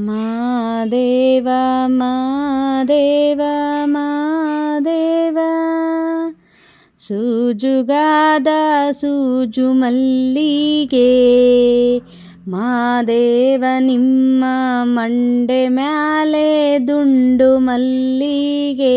ಮಾದೇವ ಮಾದೇವ ಮಾದೇವ ಸೂಜುಗಾದ ಸೂಜು ಮಲ್ಲಿಗೆ ಮಾದೇವ ನಿಮ್ಮ ಮಂಡೆ ಮ್ಯಾಲೆ ದುಂಡು ಮಲ್ಲಿಗೆ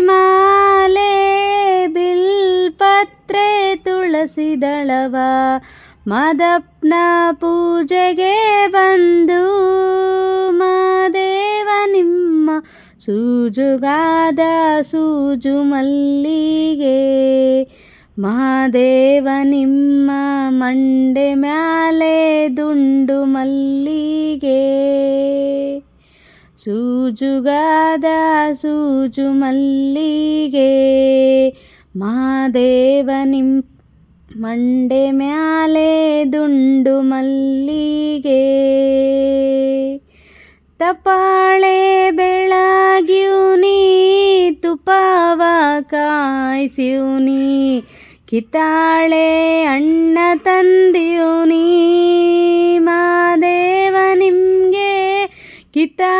ಮಾಲೆ ಬಿಲ್ಪತ್ರೆ ತುಳಸಿ ದಳವ ಮದಪ್ನ ಪೂಜೆಗೆ ಬಂದು ಮಾದೇವ ನಿಮ್ಮ ಸೂಜುಗಾದ ಸೂಜು ಮಲ್ಲಿಗೆ ಮಹಾದೇವ ನಿಮ್ಮ ಮಂಡೆ ಮ್ಯಾಲೆ ದುಂಡು ಮಲ್ಲಿಗೆ. ಸೂಜುಗಾದ ಸೂಜು ಮಲ್ಲಿಗೆ ಮಹಾದೇವ ನಿಂ ಮಂಡೆ ಮ್ಯಾಲೆ ದುಂಡು ಮಲ್ಲಿಗೆ. ತಪಾಳೆ ಬೆಳಗ್ಯೂನಿ ತುಪಾವ ಕಾಯಿಸ್ಯೂನಿ ಕಿತಾಳೆ ಅಣ್ಣ ತಂದಿಯೂನಿ ಮಾದೇವ ನಿಮಗೆ ಕಿತ್ತಾಳೆ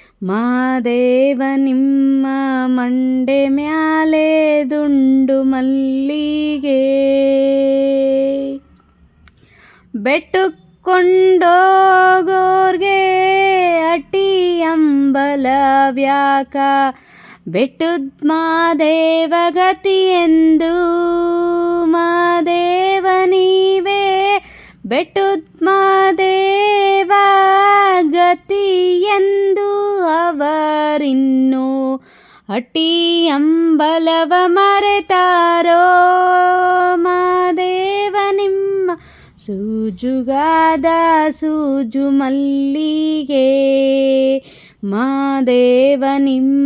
ಮಹಾದೇವ ನಿಮ್ಮ ಮಂಡೆ ಮ್ಯಾಲೆ ದುಂಡು ಮಲ್ಲಿಗೆ. ಬೆಟ್ಟುಕೊಂಡೋಗೋರ್ಗೆ ಅಟಿ ಅಂಬಲ ವ್ಯಾಕ. ಬೆಟ್ಟುದ್ ಮಾದೇವ ಗತಿಯೆಂದು ಮಾದೇವ ನೀವೇ. ಬೆಟ್ಟುದ್ ಮಾದೇವ ಗತಿಯೆಂದು ಅವರಿನ್ನು ಅಟಿ ಅಂಬಲವ ಮರೆತಾರೋ? ಮಾದೇವ ನಿಮ್ಮ ಸೂಜುಗಾದ ಸೂಜು ಮಲ್ಲಿಗೆ ಮಾದೇವ ನಿಮ್ಮ